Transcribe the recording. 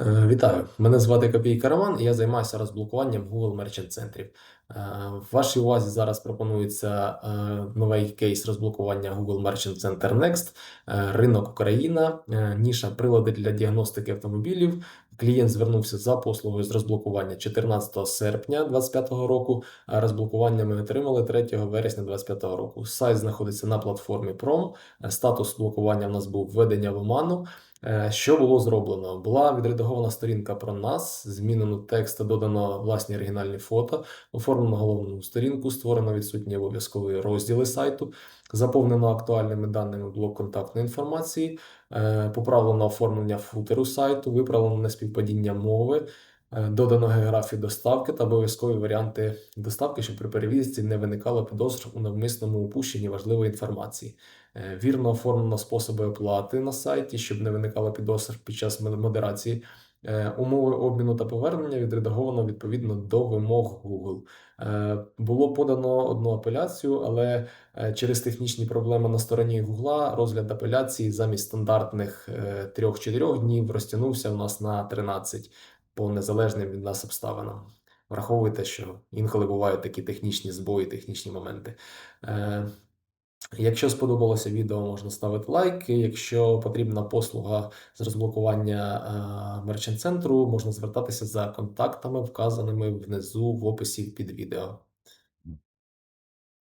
Е, Вітаю! Мене звати Копій Караван, і я займаюся розблокуванням Google Merchant центрів. Е, В вашій увазі зараз пропонується е, новий кейс розблокування Google Merchant Center Next, ринок Україна, ніша прилади для діагностики автомобілів. Клієнт звернувся за послугою з розблокування 14 серпня 2025 року. А розблокування ми отримали 3 вересня 2025 року. Сайт знаходиться на платформі Prom. Статус блокування в нас був введення в оману. Е, Що було зроблено? Була відредагована сторінка про нас, змінено текст, додано власні оригінальні фото, оформлено головну сторінку, створено відсутні обов'язкові розділи сайту, заповнено актуальними даними блок контактної інформації, е, поправлено оформлення футеру сайту, виправлено неспівпадіння мови. е, Додано географію доставки та обов'язкові варіанти доставки, щоб при перевізці не виникало підозр у навмисному упущенні важливої інформації. Е, Вірно оформлено способи оплати на сайті, щоб не виникало підозр під час модерації. Е, Умови обміну та повернення відредаговано відповідно до вимог Google. Е, Було подано одну апеляцію, але е, через технічні проблеми на стороні Google розгляд апеляції замість стандартних е, 3-4 днів розтягнувся у нас на 13 по незалежним від нас обставинам. Враховуйте, що інколи бувають такі технічні збої, технічні моменти. Е, Якщо сподобалося відео, можна ставити лайки. Якщо потрібна послуга з розблокування мерчант центру, можна звертатися за контактами, вказаними внизу в описі під відео.